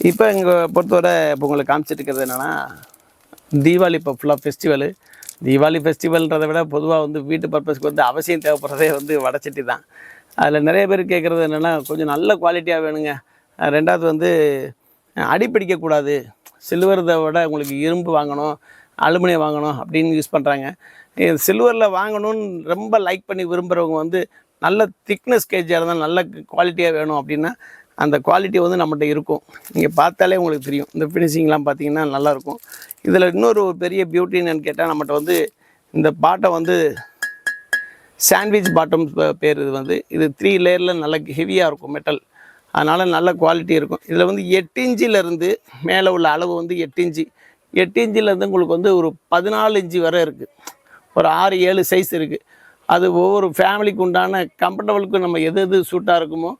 இப்போ இங்கே பொறுத்தவரை இப்போ உங்களுக்கு காமிச்சிட்டு இருக்கிறது என்னென்னா தீபாவளி இப்போ ஃபுல்லாக ஃபெஸ்டிவலு தீபாவளி ஃபெஸ்டிவல்ன்றதை விட பொதுவாக வந்து வீட்டு பர்பஸ்க்கு வந்து அவசியம் தேவைப்படுறதே வந்து வடச்சட்டி தான். அதில் நிறைய பேர் கேட்குறது என்னென்னா கொஞ்சம் நல்ல குவாலிட்டியாக வேணுங்க. ரெண்டாவது வந்து அடிப்பிடிக்கக்கூடாது சில்வரதை விட உங்களுக்கு இரும்பு வாங்கணும் அலுமினியம் வாங்கணும் அப்படின்னு யூஸ் பண்ணுறாங்க சில்வரில் வாங்கணும்னு ரொம்ப லைக் பண்ணி விரும்புகிறவங்க வந்து நல்ல திக்னஸ் கேஜாக இருந்தால் நல்ல குவாலிட்டியாக வேணும் அப்படின்னா அந்த குவாலிட்டி வந்து நம்மகிட்ட இருக்கும். நீங்கள் பார்த்தாலே உங்களுக்கு தெரியும். இந்த ஃபினிஷிங்லாம் பார்த்தீங்கன்னா நல்லாயிருக்கும். இதில் இன்னொரு ஒரு பெரிய பியூட்டி என்னென்னு கேட்டால் நம்மகிட்ட வந்து இந்த பாட்டை வந்து சாண்ட்விச் பாட்டம் பேர் இது வந்து. இது த்ரீ லேயரில் நல்ல ஹெவியாக இருக்கும் மெட்டல் அதனால் நல்ல குவாலிட்டி இருக்கும். இதில் வந்து எட்டு இன்ச்சிலேருந்து மேலே உள்ள அளவு வந்து எட்டு இன்ச்சு. எட்டு இன்ச்சிலேருந்து உங்களுக்கு வந்து ஒரு பதினாலு இன்ச்சு வரை இருக்குது ஒரு ஆறு ஏழு சைஸ் இருக்குது அது ஒவ்வொரு ஃபேமிலிக்கு உண்டான கம்ஃபர்டபுளுக்கு நம்ம எது எது சூட்டாக இருக்குமோ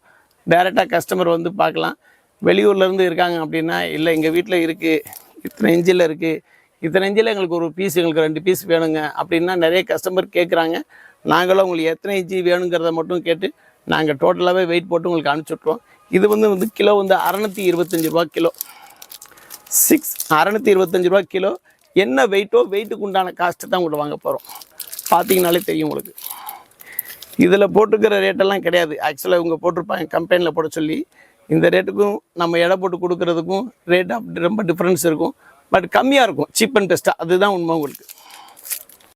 டைரெக்டாக கஸ்டமர் வந்து பார்க்கலாம். வெளியூர்லேருந்து இருக்காங்க அப்படின்னா இல்லை எங்கள் வீட்டில் இருக்குது இத்தனை இன்ச்சில் இருக்குது இத்தனை இன்ச்சில் எங்களுக்கு ஒரு பீஸ் எங்களுக்கு ரெண்டு பீஸ் வேணுங்க. அப்படின்னா நிறைய கஸ்டமர் கேட்குறாங்க நாங்களும் உங்களுக்கு எத்தனை இன்ச்சு வேணுங்கிறத மட்டும் கேட்டு நாங்கள் டோட்டலாகவே வெயிட் போட்டு உங்களுக்கு அனுப்பிச்சுட்ருவோம் இது வந்து வந்து கிலோ வந்து அறநூற்றி இருபத்தஞ்சி ரூபா கிலோ. சிக்ஸ் அறநூற்றி இருபத்தஞ்சி ரூபா கிலோ. என்ன வெயிட்டோ வெயிட்டுக்கு உண்டான காஸ்ட்டு தான் உங்கள்கிட்ட வாங்க போகிறோம் பார்த்தீங்கனாலே தெரியும் உங்களுக்கு. இதில் போட்டுக்கிற ரேட்டெல்லாம் கிடையாது. ஆக்சுவலாக இவங்க போட்டிருப்பாங்க கம்பெனியில் போட சொல்லி. இந்த ரேட்டுக்கும் நம்ம எடை போட்டு கொடுக்குறதுக்கும் ரேட் அப்படி ரொம்ப டிஃப்ரென்ஸ் இருக்கும். பட் கம்மியாக இருக்கும். சீப் அண்ட் பெஸ்ட்டாக அதுதான் உண்மை உங்களுக்கு.